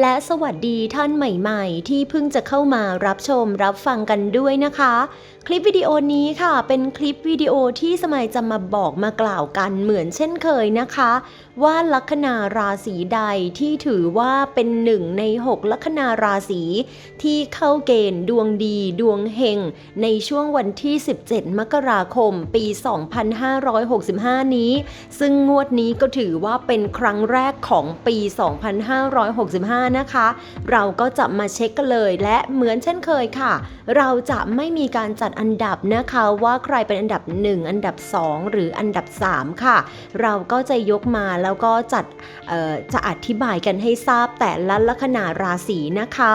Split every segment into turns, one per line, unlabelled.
และสวัสดีท่านใหม่ๆ ที่เพิ่งจะเข้ามารับชมรับฟังกันด้วยนะคะ คลิปวิดีโอนี้ค่ะ เป็นคลิปวิดีโอที่สมัยจะมาบอกมากล่าวกันเหมือนเช่นเคยนะคะ ว่าลัคนาราศีใดที่ถือว่าเป็นหนึ่งใน 6 ลัคนาราศีที่เข้าเกณฑ์ดวงดีดวงเฮงในช่วงวันที่ 17 มกราคม ปี 2565 นี้ ซึ่งงวดนี้ก็ถือว่าเป็นครั้งแรกของปี 2565นะคะ เราก็จะมาเช็คกันเลยและเหมือนเช่นเคยค่ะ เราจะไม่มีการจัดอันดับนะคะว่าใครเป็นอันดับ 1 อันดับ 2 หรืออันดับ 3 ค่ะ เราก็จะยกมาแล้วก็จัดจะอธิบายกันให้ทราบแต่ละลัคนาราศีนะคะ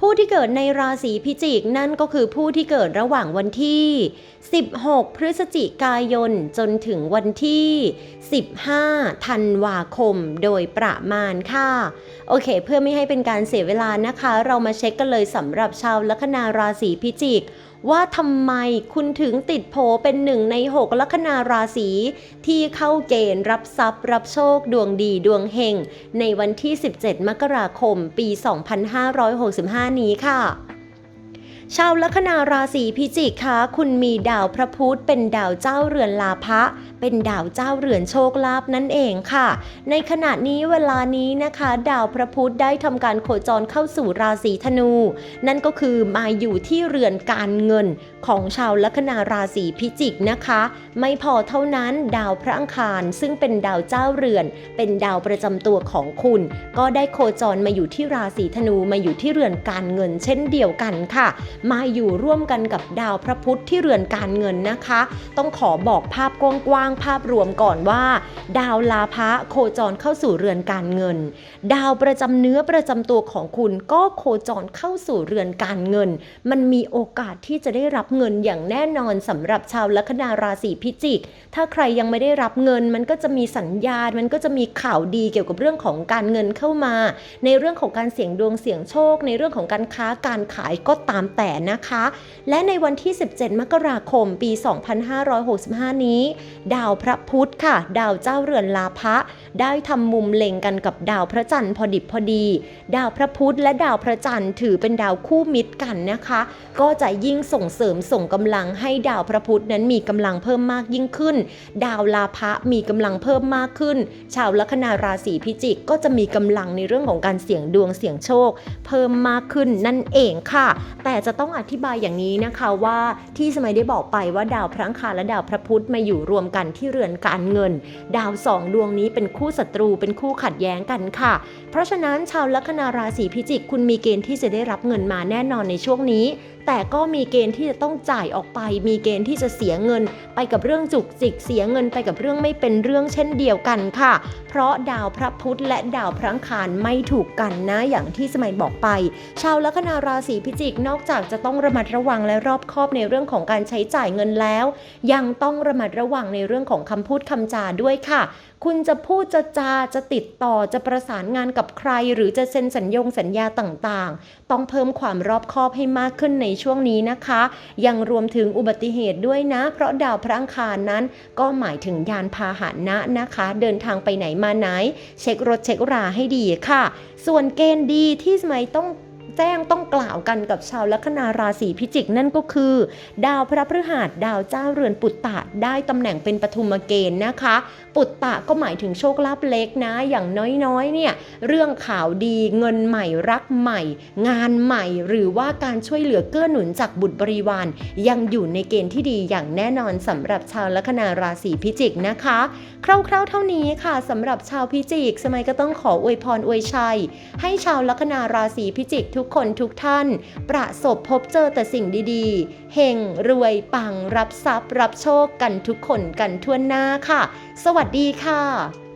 ผู้ที่เกิดในราศีพิจิกนั่นก็คือผู้ที่เกิดระหว่างวันที่ 16 พฤศจิกายน จนถึงวันที่ 15 ธันวาคมโดยประมาณค่ะ โอเค เพื่อไม่ให้เป็นการเสียเวลานะคะ เรามาเช็คกันเลยสำหรับชาวลัคนาราศีพิจิกว่าทำไมคุณถึงติดโผเป็นหนึ่งใน6ลัคนาราศีที่เข้าเกณฑ์รับทรัพย์ รับโชคดวงดีดวงเฮงในวันที่ 17 มกราคม ปี 2565นี้ค่ะ ชาวลัคนาราศีพิจิกคะคุณมีดาวพระพุธเป็นดาวเจ้าเรือนลาภะเป็นดาวเจ้าเรือนโชคลาภนั่นเองค่ะ ในขณะนี้เวลานี้นะคะ ดาวพระพุธได้ทำการโคจรเข้าสู่ราศีธนู นั่นก็คือมาอยู่ที่เรือนการเงินของชาวลัคนาราศีพิจิกนะคะ ไม่พอเท่านั้นดาวพระอังคารซึ่งเป็นดาวเจ้าเรือน เป็นดาวประจำตัวของคุณ ก็ได้โคจรมาอยู่ที่ราศีธนูมาอยู่ที่เรือนการเงิน เช่นเดียวกันค่ะมาอยู่ร่วมกันกับดาวพระพุธที่เรือนการเงินนะคะ ต้องขอบอกภาพกว้างๆภาพรวมก่อนว่า ดาวลาภะโคจรเข้าสู่เรือนการเงิน ดาวประจำเนื้อประจำตัวของคุณก็โคจรเข้าสู่เรือนการเงิน มันมีโอกาสที่จะได้รับเงินอย่างแน่นอนสำหรับชาวลัคนาราศีพิจิก ถ้าใครยังไม่ได้รับเงิน มันก็จะมีสัญญาณ มันก็จะมีข่าวดีเกี่ยวกับเรื่องของการเงินเข้ามา ในเรื่องของการเสี่ยงดวงเสี่ยงโชค ในเรื่องของการค้าการขายก็ตามแต่นะคะ และในวันที่ 17 มกราคมปี 2565 นี้ ดาวพระพุธค่ะ ดาวเจ้าเรือนลาภะได้ทำมุมเล็งกันกับดาวพระจันทร์พอดิบพอดี ดาวพระพุธและดาวพระจันทร์ถือเป็นดาวคู่มิตรกันนะคะ ก็จะยิ่งส่งเสริมส่งกำลังให้ดาวพระพุธนั้นมีกำลังเพิ่มมากยิ่งขึ้น ดาวลาภะมีกำลังเพิ่มมากขึ้น ชาวลัคนาราศีพิจิกก็จะมีกำลังในเรื่องของการเสี่ยงดวงเสี่ยงโชค เพิ่มมากขึ้นนั่นเองค่ะ แต่จะต้องอธิบายอย่างนี้นะคะว่าที่สมัยได้บอกไปว่าดาวพระอังคารและดาวพระพุธมาอยู่รวมกันที่เรือนการเงิน ดาวสองดวงนี้เป็นคู่ศัตรูเป็นคู่ขัดแย้งกันค่ะ เพราะฉะนั้นชาวลัคนาราศีพิจิกคุณมีเกณฑ์ที่จะได้รับเงินมาแน่นอนในช่วงนี้ แต่ก็มีเกณฑ์ที่จะต้องจ่ายออกไป มีเกณฑ์ที่จะเสียเงิน ไปกับเรื่องจุกจิกเสียเงินไปกับเรื่องไม่เป็นเรื่องเช่นเดียวกันค่ะ เพราะดาวพระพุธและดาวพระอังคารไม่ถูกกันนะอย่างที่สมัยบอกไป ชาวลัคนาราศีพิจิกนอกจากจะต้องระมัดระวังและรอบคอบในเรื่องของการใช้จ่ายเงินแล้ว ยังต้องระมัดระวังในเรื่องของคำพูดคำจาด้วยค่ะคุณจะพูดจะจาจะติดต่อจะประสานงานกับใคร หรือจะเซ็นสัญญงสัญญาต่างๆ ต้องเพิ่มความรอบคอบให้มากขึ้นในช่วงนี้นะคะ ยังรวมถึงอุบัติเหตุด้วยนะ เพราะดาวพระอังคารนั้น ก็หมายถึงยานพาหนะนะคะ เดินทางไปไหนมาไหน เช็ครถเช็คราให้ดีค่ะ ส่วนเกณฑ์ดีที่สมัยต้อง จ้งต้องกล่าวกันกับชาวลัคนาราศีพิจิกนั่นก็คือ ดาวพระพฤหัสดาวเจ้าเรือนปุตตะได้ตำแหน่งเป็นปฐุมเกณฑ์นะคะ ปุตตะก็หมายถึงโชคลาภเล็กนะ อย่างน้อยๆเนี่ยเรื่องข่าวดีเงินใหม่รักใหม่ งานใหม่หรือว่าการช่วยเหลือเกื้อหนุนจากบุตรบริวาร ยังอยู่ในเกณฑ์ที่ดีอย่างแน่นอนสำหรับชาวลัคนาราศีพิจิกนะคะ คร่าวๆเท่านี้ค่ะสำหรับชาวพิจิก สมัยก็ต้องขออวยพรอวยชัย ให้ชาวลัคนาราศีพิจิกทุกคนทุกท่าน ประสบพบเจอแต่สิ่งดีๆ เฮงรวยปังรับทรัพย์ รับโชคกันทุกคนกันทั่วหน้าค่ะ สวัสดีค่ะ